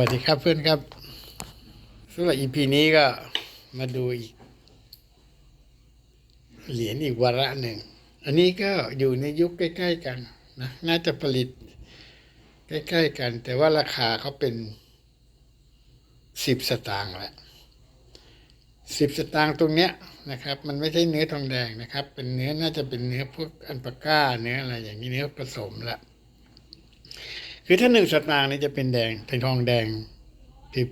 วัสดีครับเพื่อนครับสำหรับ EP นี้ก็มาดูอีก เหรียญอีกวาระหนึ่ง อันนี้ก็อยู่ในยุคใกล้ ๆ กันนะน่าจะผลิต ใกล้ ๆ กัน แต่ว่าราคาเขาเป็นสิบสตางค์แหละสิบสตางค์ตรงเนี้ยนะครับ มันไม่ใช่เนื้อทองแดงนะครับ เป็นเนื้อน่าจะเป็นเนื้อพวกอันปาก้าเนื้ออะไรอย่างนี้เนื้อผสมละ คือถ้าหนึ่งสตางค์นี่จะเป็นแดงเป็นทองแดง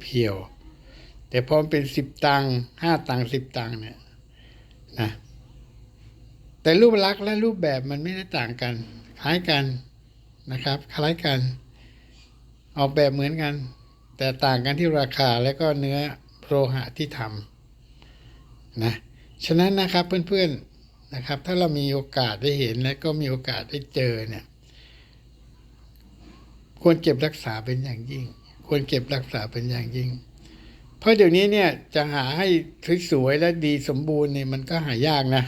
เพียวๆแต่พอเป็นสิบตังค์ห้าตังค์สิบตังค์เนี่ยนะแต่รูปลักษณ์และรูปแบบมันไม่ได้ต่างกัน คล้ายกันนะครับ คล้ายกัน ออกแบบเหมือนกัน แต่ต่างกันที่ราคาและก็เนื้อโลหะที่ทำนะฉะนั้นนะครับเพื่อนๆนะครับ ถ้าเรามีโอกาสได้เห็นและก็มีโอกาสได้เจอเนี่ย ควรเก็บรักษาเป็นอย่างยิ่ง ควรเก็บรักษาเป็นอย่างยิ่ง เพราะเดี๋ยวนี้เนี่ยจะหาให้สวยๆและดีสมบูรณ์เนี่ยมันก็หายากนะ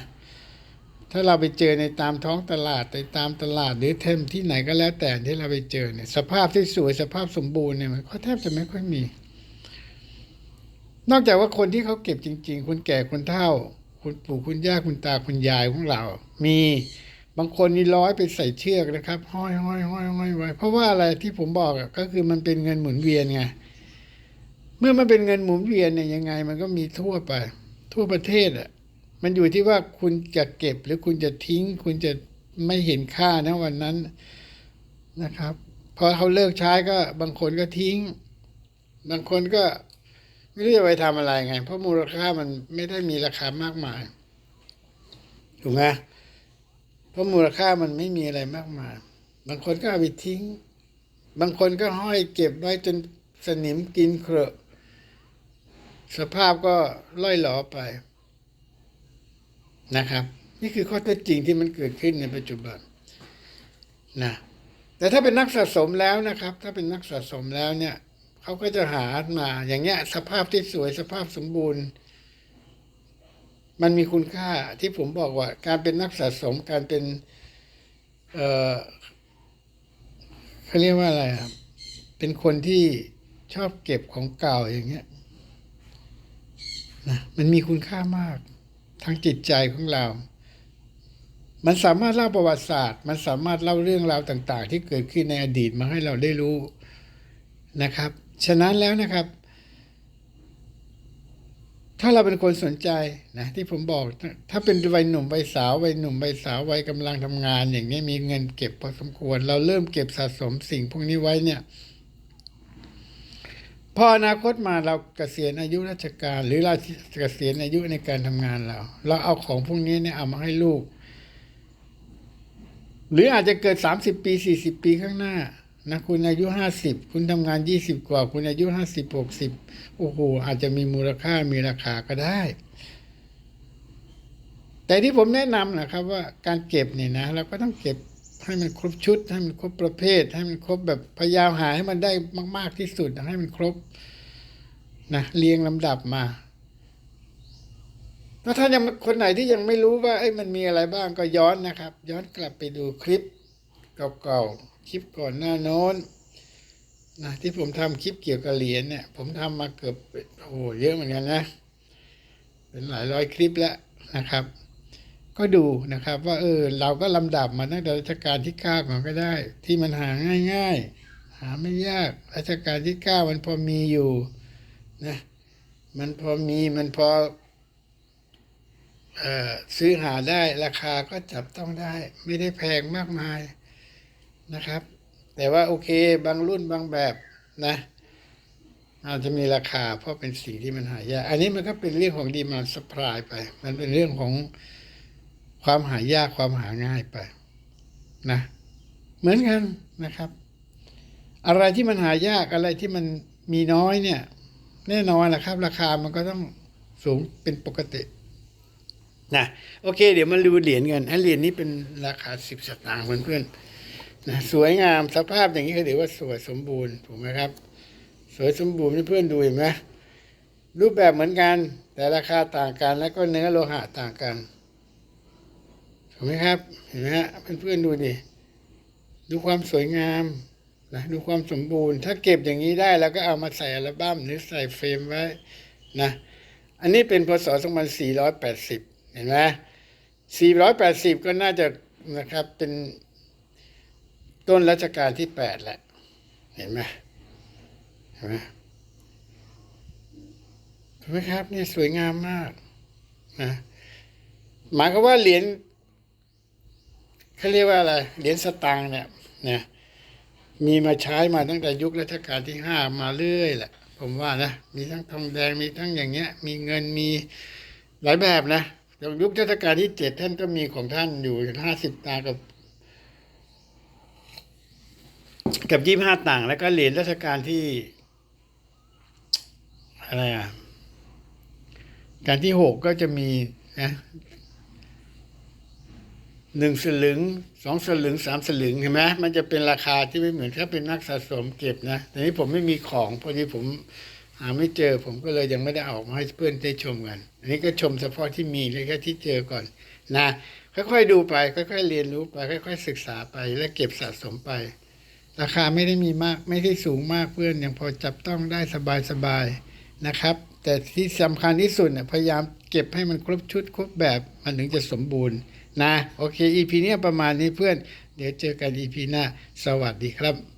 ถ้าเราไปเจอในตามท้องตลาดในตามตลาดหรือเทมที่ไหนก็แล้วแต่ที่เราไปเจอเนี่ยสภาพที่สวยสภาพสมบูรณ์เนี่ยมันก็แทบจะไม่ค่อยมี นอกจากว่าคนที่เขาเก็บจริง ๆ คุณแก่คุณเฒ่า คุณปู่คุณย่าคุณตาคุณยายของเรา มี บางคนนี่ร้อยไปใส่เชือกนะครับ ห้อยห้อยห้อยห้อยไว้ เพราะว่าอะไรที่ผมบอกก็คือมันเป็นเงินหมุนเวียนไงเมื่อมันเป็นเงินหมุนเวียนเนี่ยยังไง มันก็มีทั่วไป ทั่วประเทศอะ มันอยู่ที่ว่าคุณจะเก็บหรือคุณจะทิ้ง คุณจะไม่เห็นค่านะวันนั้นนะครับพอเขาเลิกใช้ก็บางคนก็ทิ้ง บางคนก็ไม่รู้จะไปทำอะไรไง เพราะมูลค่ามันไม่ได้มีราคามากมายถูกไหม เพราะมูลค่ามันไม่มีอะไรมากมาย บางคนก็เอาไปทิ้ง บางคนก็ห้อยเก็บไว้จนสนิมกินเครอะสภาพก็ล่อยหลอไปนะครับ นี่คือข้อเท็จจริงที่มันเกิดขึ้นในปัจจุบันนะแต่ถ้าเป็นนักสะสมแล้วนะครับ ถ้าเป็นนักสะสมแล้วเนี่ยเขาก็จะหามาอย่างเงี้ยสภาพที่สวยสภาพสมบูรณ์ มันมีคุณค่าที่ผมบอกว่า การเป็นนักสะสมการเป็น เออเขาเรียกว่าอะไรครับเป็นคนที่ชอบเก็บของเก่าอย่างเงี้ยนะมันมีคุณค่ามากทางจิตใจของเรา มันสามารถเล่าประวัติศาสตร์ มันสามารถเล่าเรื่องราวต่าง ๆ ที่เกิดขึ้นในอดีตมาให้เราได้รู้นะครับ ฉะนั้นแล้วนะครับ ถ้าเราเป็นคนสนใจนะที่ผมบอก ถ้าเป็นวัยหนุ่มวัยสาววัยหนุ่มวัยสาววัยกำลังทำงาน อย่างนี้มีเงินเก็บพอสมควร เราเริ่มเก็บสะสมสิ่งพวกนี้ไว้เนี่ย พออนาคตมาเราเกษียณอายุราชการ หรือเราเกษียณอายุในการทำงานเรา เราเอาของพวกนี้เนี่ยเอามาให้ลูก หรืออาจจะเกิดสามสิบปีสี่สิบปีข้างหน้า นะคุณอายุห้าสิบคุณทำงานยี่สิบกว่า คุณอายุห้าสิบหกสิบโอ้โหอาจจะมีมูลค่ามีราคาก็ได้ แต่ที่ผมแนะนำนะครับว่าการเก็บเนี่ยนะเราก็ต้องเก็บให้มันครบชุด ให้มันครบประเภท ให้มันครบแบบพยายามหาให้มันได้มาก ๆที่สุดให้มันครบนะเรียงลำดับมาถ้าท่านยังคนไหนที่ยังไม่รู้ว่าเอ้มันมีอะไรบ้างก็ย้อนนะครับ ย้อนกลับไปดูคลิป เก่าๆคลิปก่อนหน้าโน้นนะที่ผมทำคลิปเกี่ยวกับเหรียญเนี่ย ผมทำมาเกือบโอ้โหเยอะเหมือนกันนะ เป็นหลายร้อยคลิปแล้วนะครับ ก็ดูนะครับ ว่าเออเราก็ลำดับมาตั้งแต่รัชกาลที่เก้าก่อนก็ได้ ที่มันหาง่าย ๆ หาไม่ยากรัชกาลที่เก้ามันพอมีอยู่นะมันพอมีมันพอซื้อหาได้ราคาก็จับต้องได้ ไม่ได้แพงมากมาย นะครับ แต่ว่าโอเคบางรุ่นบางแบบนะอาจจะมีราคาเพราะเป็นสิ่งที่มันหายาก อันนี้มันก็เป็นเรื่องของดีมาสปายไป มันเป็นเรื่องของความหายากความหาง่ายไปนะเหมือนกันนะครับ อะไรที่มันหายากอะไรที่มันมีน้อยเนี่ย แน่นอนแหละครับ ราคามันก็ต้องสูงเป็นปกตินะโอเค เดี๋ยวมาดูเหรียญกันอันเหรียญนี้เป็นราคาสิบสตางค์เพื่อนๆ นะสวยงามสภาพอย่างนี้ก็ถือว่าสวยสมบูรณ์ถูกไหมครับ สวยสมบูรณ์นี่เพื่อนดูเห็นไหมรูปแบบเหมือนกัน แต่ราคาต่างกันแล้วก็เนื้อโลหะต่างกันถูกไหมครับ เห็นไหมฮะเพื่อนๆดูดิดูความสวยงามนะดูความสมบูรณ์ ถ้าเก็บอย่างนี้ได้แล้วก็เอามาใส่อัลบั้มหรือใส่เฟรมไว้นะอันนี้เป็นพศ 2480 เห็นไหม480 ก็น่าจะนะครับเป็น ต้นรัชกาลที่8แหละ เห็นไหมเห็นไหมเห็นไหมครับเนี่ยสวยงามมากนะหมายความว่าเหรียญเขาเรียกว่าอะไรเหรียญสตางค์เนี่ยเนี่ยมีมาใช้มาตั้งแต่ยุครัชกาลที่ห้ามาเรื่อยแหละ ผมว่านะ มีทั้งทองแดงมีทั้งอย่างเงี้ย มีเงินมีหลายแบบนะยุครัชกาลที่เจ็ดท่านก็มีของท่านอยู่ห้าสิบตากับ กับยี่ห้าต่าง แล้วก็เหรียญรัชกาลที่ อะไรอะ การที่หกก็จะมีนะหนึ่งสลึงสองสลึงสามสลึงเห็นไหมมันจะเป็นราคาที่ไม่เหมือนถ้าเป็นนักสะสมเก็บนะแต่นี้ผมไม่มีของพอดีผมหาไม่เจอผมก็เลยยังไม่ได้ออกมาให้เพื่อนได้ชมกัน อันนี้ก็ชมเฉพาะที่มีแล้วก็ที่เจอก่อนนะค่อยๆดูไป ค่อยๆเรียนรู้ไป ค่อย ๆ ศึกษาไปและเก็บสะสมไป ราคาไม่ได้มีมากไม่ได้สูงมากเพื่อนยังพอจับต้องได้สบายๆนะครับ แต่ที่สำคัญที่สุดเนี่ยพยายามเก็บให้มันครบชุดครบแบบมันถึงจะสมบูรณ์นะ โอเค EP เนี้ยประมาณนี้เพื่อน เดี๋ยวเจอกัน EP หน้า สวัสดีครับ